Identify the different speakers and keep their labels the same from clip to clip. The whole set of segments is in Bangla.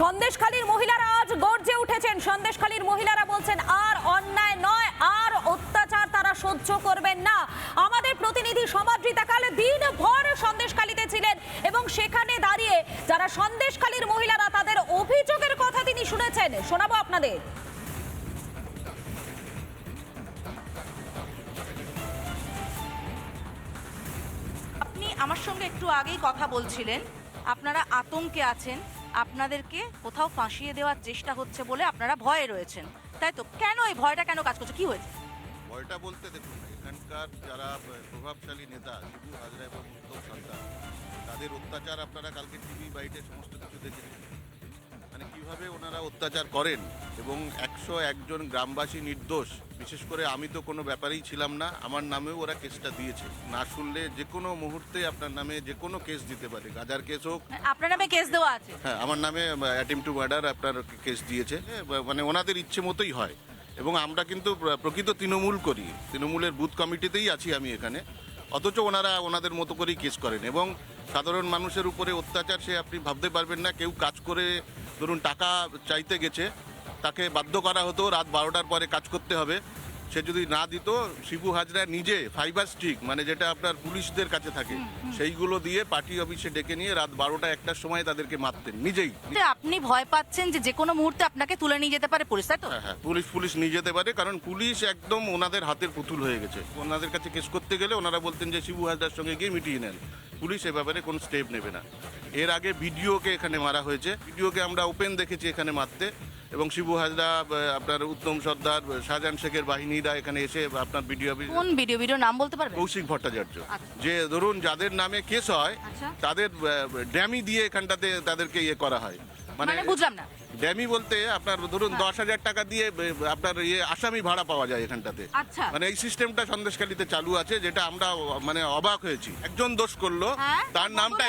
Speaker 1: সন্দেশখালীর মহিলারা আজ গর্জে উঠেছেন। সন্দেশখালীর মহিলারা বলছেন, আর অন্যায় নয়, আর অত্যাচার তারা সহ্য করবেন না। আমাদের প্রতিনিধি সমাদৃতা কালে দিন ভর সন্দেশখালীতে ছিলেন এবং সেখানে দাঁড়িয়ে যারা সন্দেশখালীর মহিলারা, তাদের অভিযোগের কথা তিনি শুনেছেন। শোনাবো আপনাদের।
Speaker 2: আপনি আমার সঙ্গে একটু আগেই কথা বলছিলেন। আপনারা আতঙ্কে আছেন। আপনাদেরকে কোথাও ফাঁসিয়ে দেওয়ার চেষ্টা হচ্ছে বলে আপনারা ভয়ে রয়েছেন। তাই তো? কেন এই ভয়টা কেন কাজ করছে? কি হয়েছে?
Speaker 3: ভয়টা বলতে দেখুন, এখানকার যারা প্রভাবশালী নেতা শিবু হাজরা এবং উত্তম সরকার, তাদের অত্যাচার আপনারা কালকে টিভি, বাইটে সমস্ত কিছু দেখেছেন। কীভাবে ওনারা অত্যাচার করেন এবং একশো একজন গ্রামবাসী নির্দোষ বিশেষ করে আমি তো কোনো ব্যাপারেই ছিলাম না আমার নামেও ওরা কেসটা দিয়েছে। না শুনলে যে কোনো মুহূর্তে আপনার নামে যে কোনো কেস দিতে পারে গাজার কেস হোক।
Speaker 2: আপনার নামে কেস দেওয়া আছে?
Speaker 3: হ্যাঁ আমার নামে অ্যাটেম টু মার্ডার আপনার কেস দিয়েছে মানে ওনাদের ইচ্ছে মতোই হয়। এবং আমরা কিন্তু প্রকৃত তৃণমূল করি তৃণমূলের বুথ কমিটিতেই আছি আমি এখানে। অথচ ওনারা ওনাদের মতো করেই কেস করেন এবং সাধারণ মানুষের উপরে অত্যাচার সে আপনি ভাবতে পারবেন না কেউ কাজ করে ধরুন টাকা চাইতে গেছে তাকে বাধ্য করা হতো রাত বারোটার পরে কাজ করতে হবে। সে যদি না দিত শিবু হাজরা নিজে ফাইবার স্টিক মানে যেটা আপনার পুলিশদের কাছে থাকে সেইগুলো দিয়ে পার্টি অফিসে ডেকে নিয়ে রাত বারোটা একটার সময় তাদেরকে মারতেন নিজেই।
Speaker 2: আপনি ভয় পাচ্ছেন যে যে কোনো মুহূর্তে আপনাকে তুলে নিয়ে যেতে পারে পুলিশ তাই তো?
Speaker 3: হ্যাঁ হ্যাঁ পুলিশ পুলিশ নিয়ে যেতে পারে কারণ পুলিশ একদম ওনাদের হাতের পুতুল হয়ে গেছে। ওনাদের কাছে কেস করতে গেলে ওনারা বলতেন যে শিবু হাজরার সঙ্গে গিয়ে মিটিয়ে নেন। পুলিশ এ ব্যাপারে কোনো স্টেপ নেবে না। এর আগে ভিডিওকে এখানে মারা হয়েছে। ভিডিওকে আমরা ওপেন দেখেছি এখানে মারতে। এবং শিবু হাজরা আপনার উত্তম সর্দার শাহজাহান শেখের বাহিনীরা এখানে এসে আপনার ভিডিও
Speaker 2: কোন ভিডিও ভিডিও নাম বলতে পারবেন?
Speaker 3: কৌশিক ভট্টাচার্য।
Speaker 2: আচ্ছা।
Speaker 3: যে ধরুন যাদের নামে কেস হয়
Speaker 2: আচ্ছা।
Speaker 3: তাদের ড্যামি দিয়ে এখানটাতে তাদেরকে ইয়ে করা হয়।
Speaker 2: মানে বুঝলাম না।
Speaker 3: ড্যামি বলতে আপনার ধরুন দশ হাজার টাকা দিয়ে আপনার ইয়ে আসামি ভাড়া পাওয়া যায় এখানটাতে।
Speaker 2: আচ্ছা।
Speaker 3: মানে এই সিস্টেমটা সন্দেশখালীতে চালু আছে যেটা আমরা মানে অবাক হয়েছি। একজন দোষ করল
Speaker 2: হ্যাঁ,
Speaker 3: তার নামটা।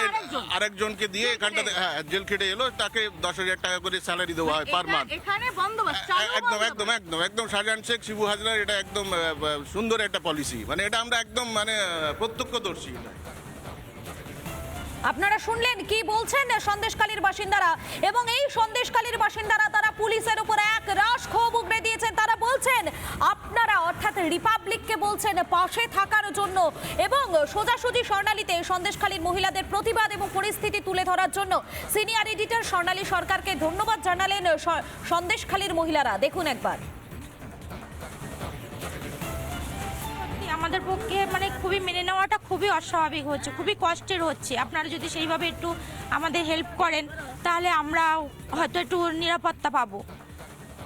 Speaker 3: আরেকজনকে দিয়ে এখানটাতে হ্যাঁ জেল খেটে এলো তাকে দশ হাজার টাকা করে স্যালারি দেওয়া হয় পার মান্থ। একদম একদম একদম একদম শাহজাহান শেখ শিবু হাজরার এটা একদম সুন্দর একটা পলিসি মানে এটা আমরা একদম মানে প্রত্যক্ষদর্শী।
Speaker 1: আপনারা শুনলেন কি বলছেন সন্দেশকালীর বাসিন্দারা? এবং এই সন্দেশকালীর বাসিন্দারা তারা পুলিশের উপর এক রাশ ক্ষোভ উগড়ে দিয়েছেন। তারা বলছেন, আপনারা অর্থাৎ রিপাবলিককে বলছেন পাশে থাকার জন্য এবং সোজাসুজি স্বর্ণালীতে সন্দেশখালীর মহিলাদের প্রতিবাদ এবং পরিস্থিতি তুলে ধরার জন্য সিনিয়র এডিটর স্বর্ণালী সরকারকে ধন্যবাদ জানালেন সন্দেশখালীর মহিলারা। দেখুন একবার।
Speaker 4: পক্ষে মানে খুবই মেনে নেওয়াটা খুবই অস্বাভাবিক হচ্ছে খুবই কষ্টের হচ্ছে। আপনারা যদি সেইভাবে একটু আমাদের হেল্প করেন তাহলে আমরা হয়তো একটু নিরাপত্তা পাবো।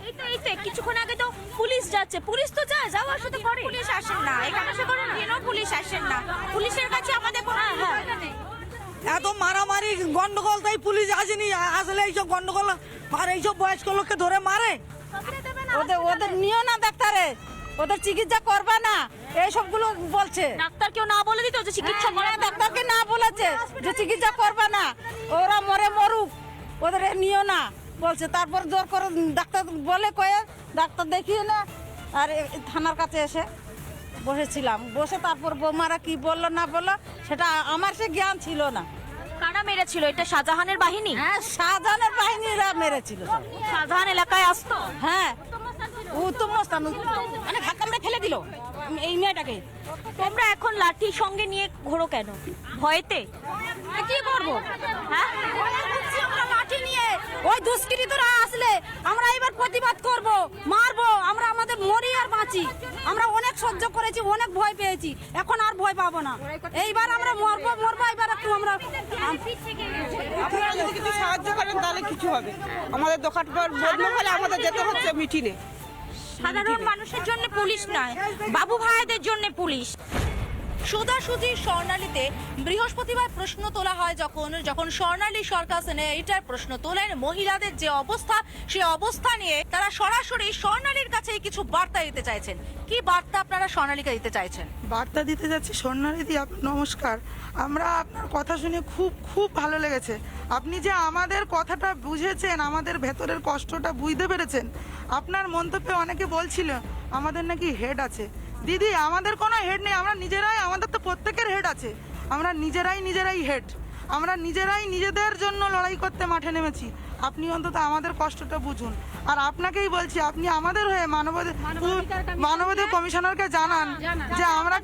Speaker 4: এই তো এই তো কিছুক্ষণ আগে তো পুলিশ যাচ্ছে। পুলিশ তো যায় যাওয়ার সাথে করে পুলিশ আসেন না এখানে সে করেন কেন পুলিশ আসেন না। পুলিশের কাছে আমাদের কোনো নিরাপত্তা নেই।
Speaker 5: এত মারামারি গন্ডগোল তাই পুলিশ আসেনি। আসলে এইসব গন্ডগোল আর এইসব বয়স্ক লোককে ধরে মারে? ওদের ওদের নিও না ডাক্তারে। ওদের চিকিৎসা করবে না। এইসবগুলো বলছে।
Speaker 4: ডাক্তার কেউ না বলে দিত যে চিকিৎসা
Speaker 5: চিকিৎসা করে ডাক্তারকে না বলেছে যে চিকিৎসা করবে না। ওরা মরে মরুক ওদের নিও না বলছে। তারপর জোর করে ডাক্তার বলে কয়ে ডাক্তার দেখিয়ে না। আর থানার কাছে এসে বসেছিলাম। বসে তারপর বৌমারা কি বলল না বলল সেটা আমার সে জ্ঞান ছিল না।
Speaker 4: কারা মেরেছিল? এটা শাহজাহানের বাহিনী?
Speaker 5: হ্যাঁ শাহজাহানের বাহিনীরা মেরেছিল।
Speaker 4: শাহজাহান এলাকায় আসতো?
Speaker 5: হ্যাঁ উত্তম মস্তান মানে ধাক্কা মেরে ফেলে দিল, এই মেয়েটাকে।
Speaker 4: তোমরা এখন লাঠি সঙ্গে নিয়ে ঘোরো কেন? ভয়েতে?
Speaker 5: কি করব?
Speaker 4: হ্যাঁ?
Speaker 5: লাঠি নিয়ে ওই দুষ্কৃতরা আসলে, আমরা এবার প্রতিবাদ করব, মারবো, আমরা আমাদের মরি আর বাঁচি। আমরা অনেক সহ্য করেছি, অনেক ভয় পেয়েছি, এখন আর ভয় পাবো না। এইবার আমরা মরবো মরবো এবার একটু আমরা
Speaker 6: যদি সাহায্য করেন, তাহলে কিছু হবে। আমাদের দোকানপাট বন্ধ হলে আমাদের যেতে হচ্ছে মিটিংয়ে।
Speaker 4: সাধারণ মানুষের জন্য পুলিশ নয় বাবু ভাইদের জন্য পুলিশ।
Speaker 2: সোজাসুজি স্বর্ণালীতে বৃহস্পতিবার প্রশ্ন তোলা হয় যখন যখন স্বর্ণালী সরকার সেনেটার প্রশ্ন তোলেন, মহিলাদের যে অবস্থা, সে অবস্থা নিয়ে তারা সরাসরি স্বর্ণালীর কাছে কিছু বার্তা দিতে চাইছেন। কি বার্তা আপনারা স্বর্ণালীকে দিতে চাইছেন?
Speaker 6: বার্তা দিতে যাচ্ছি স্বর্ণারিদি আপনার নমস্কার। আমরা আপনার কথা শুনে খুব খুব ভালো লেগেছে। আপনি যে আমাদের কথাটা বুঝেছেন, আমাদের ভেতরের কষ্টটা বুঝতে পেরেছেন, আপনার মন্তব্যে অনেকে বলছিল, আমাদের নাকি হেড আছে। দিদি আমাদের কোনো হেড নেই আমরা নিজেরাই আমাদের তো প্রত্যেকের হেড আছে। আমরা নিজেরাই নিজেরাই হেড আমরা নিজেরাই নিজেদের জন্য লড়াই করতে মাঠে নেমেছি। আপনি অন্তত আমাদের কষ্টটা বুঝুন। আর আপনাকেই বলছি আপনি আমাদের হয়ে মানবাধিকার মানবাধিকার কমিশনারকে জানান যে আমরা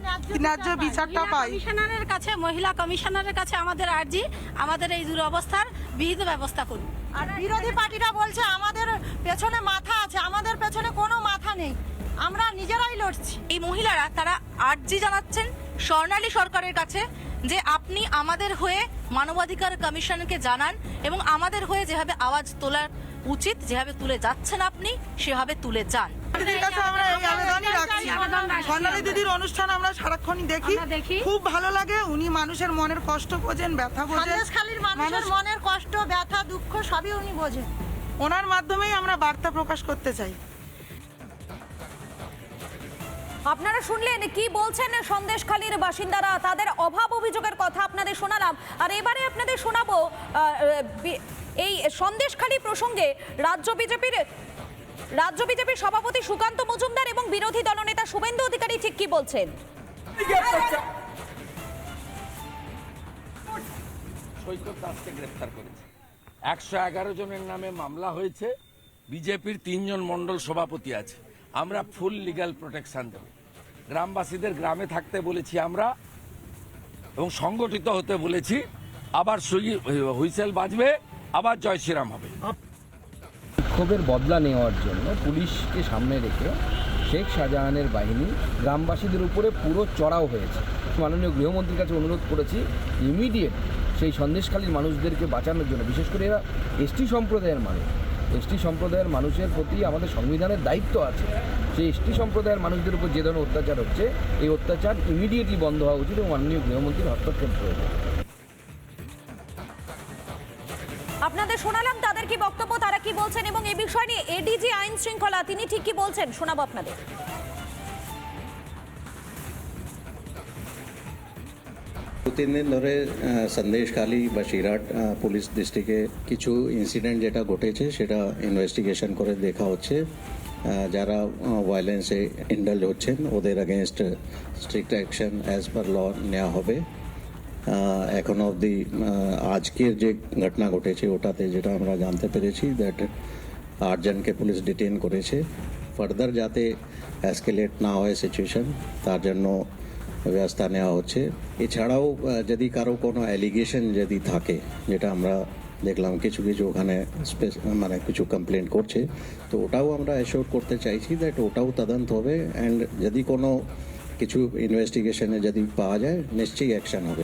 Speaker 6: ন্যায্য বিচারটা পাই।
Speaker 5: কমিশনারের কাছে মহিলা কমিশনারের কাছে আমাদের আর্জি আমাদের এই দুরবস্থার বিহিত ব্যবস্থা করুন।
Speaker 7: আর বিরোধী পার্টিরা বলছে আমাদের পেছনে মাথা আছে আমাদের পেছনে কোনো মাথা নেই আমরা নিজেরাই লড়ছি।
Speaker 2: এই মহিলারা তারা আর্জি জানাচ্ছেন স্বর্ণালী সরকারের কাছে যে আপনি আমাদের হয়ে মানবাধিকার কমিশনকে জানান এবং আমাদের হয়ে যেভাবে আওয়াজ তোলার উচিত যেভাবে তুলে যাচ্ছেন আপনি সেভাবে তুলে যান।
Speaker 6: দিদির কাছে আমরা এই আবেদনই রাখছি। স্বর্ণালী দিদির অনুষ্ঠান আমরা সারাক্ষণই দেখি। খুব ভালো লাগে উনি মানুষের মনের কষ্ট বোঝেন ব্যথা বোঝেন।
Speaker 7: মানুষের মনের কষ্ট ব্যথা দুঃখ সবই উনি বোঝেন।
Speaker 6: ওনার মাধ্যমেই আমরা বার্তা প্রকাশ করতে চাই।
Speaker 1: আপনারা শুনলেন কি বলছেন সন্দেশখালীর বাসিন্দারা? তাদের অভাব অভিযোগের কথা আপনাদের শোনালাম। আর এবারে আপনাদের শোনাবো এই সন্দেশখালী প্রসঙ্গে রাজ্য বিজেপির রাজ্য বিজেপির সভাপতি সুকান্ত মজুমদার এবং বিরোধী দলনেতা শুভেন্দু অধিকারী ঠিক কি বলছেন?
Speaker 8: একশো এগারো জনের নামে মামলা হয়েছে। বিজেপির তিনজন মণ্ডল সভাপতি আছে। আমরা ফুল লিগ্যাল প্রোটেকশন দেব। গ্রামবাসীদের গ্রামে থাকতে বলেছি আমরা, এবং সংগঠিত হতে বলেছি, আবার হুইসেল বাজবে, আবার জয় শ্রীরাম হবে।
Speaker 9: বিক্ষোভের বদলা নেওয়ার জন্য পুলিশকে সামনে রেখে শেখ শাহজাহানের বাহিনী গ্রামবাসীদের উপরে পুরো চড়াও হয়েছে। মাননীয় গৃহমন্ত্রীর কাছে অনুরোধ করেছি ইমিডিয়েট সেই সন্দেশখালীর মানুষদেরকে বাঁচানোর জন্য, বিশেষ করে এরা এসটি সম্প্রদায়ের মানুষ এসটি সম্প্রদায়ের মানুষের প্রতি আমাদের সংবিধানের দায়িত্ব আছে। সেই এসটি সম্প্রদায়ের মানুষদের উপর যে ধরনের অত্যাচার হচ্ছে, এই অত্যাচার ইমিডিয়েটলি বন্ধ হওয়া উচিত এবং মাননীয় গৃহমন্ত্রীর হস্তক্ষেপ প্রয়োজন
Speaker 1: আপনাদের শোনালাম তাদের কি বক্তব্য, তারা কি বলছেন এবং এই বিষয় নিয়ে এডিজি আইন শৃঙ্খলা, তিনি ঠিক কি বলছেন? শোনাবো আপনাদের।
Speaker 10: দু তিন দিন ধরে সন্দেশখালী বা আহ, পুলিশ ডিস্ট্রিক্টে কিছু ইনসিডেন্ট যেটা ঘটেছে সেটা ইনভেস্টিগেশন করে দেখা হচ্ছে। যারা ভায়োলেন্সে ইন্ডাল্জ হচ্ছেন ওদের against strict action as per law নেওয়া হবে। এখন অবধি আজকের যে ঘটনা ঘটেছে ওটাতে যেটা আমরা জানতে পেরেছি দ্যাট আটজনকে পুলিশ ডিটেন করেছে। ফার্দার যাতে অ্যাসকেলেট না হয় সিচুয়েশন তার জন্য ব্যবস্থা নেওয়া হচ্ছে। এছাড়াও যদি কারও কোনো অ্যালিগেশন যদি থাকে, যেটা আমরা দেখলাম কিছু কিছু ওখানে মানে কিছু কমপ্লেন করছে, তো ওটাও আমরা অ্যাসিওর করতে চাইছি দ্যাট ওটাও তদন্ত হবে অ্যান্ড যদি কোনো কিছু ইনভেস্টিগেশনে যদি পাওয়া যায়, নিশ্চয়ই অ্যাকশান হবে।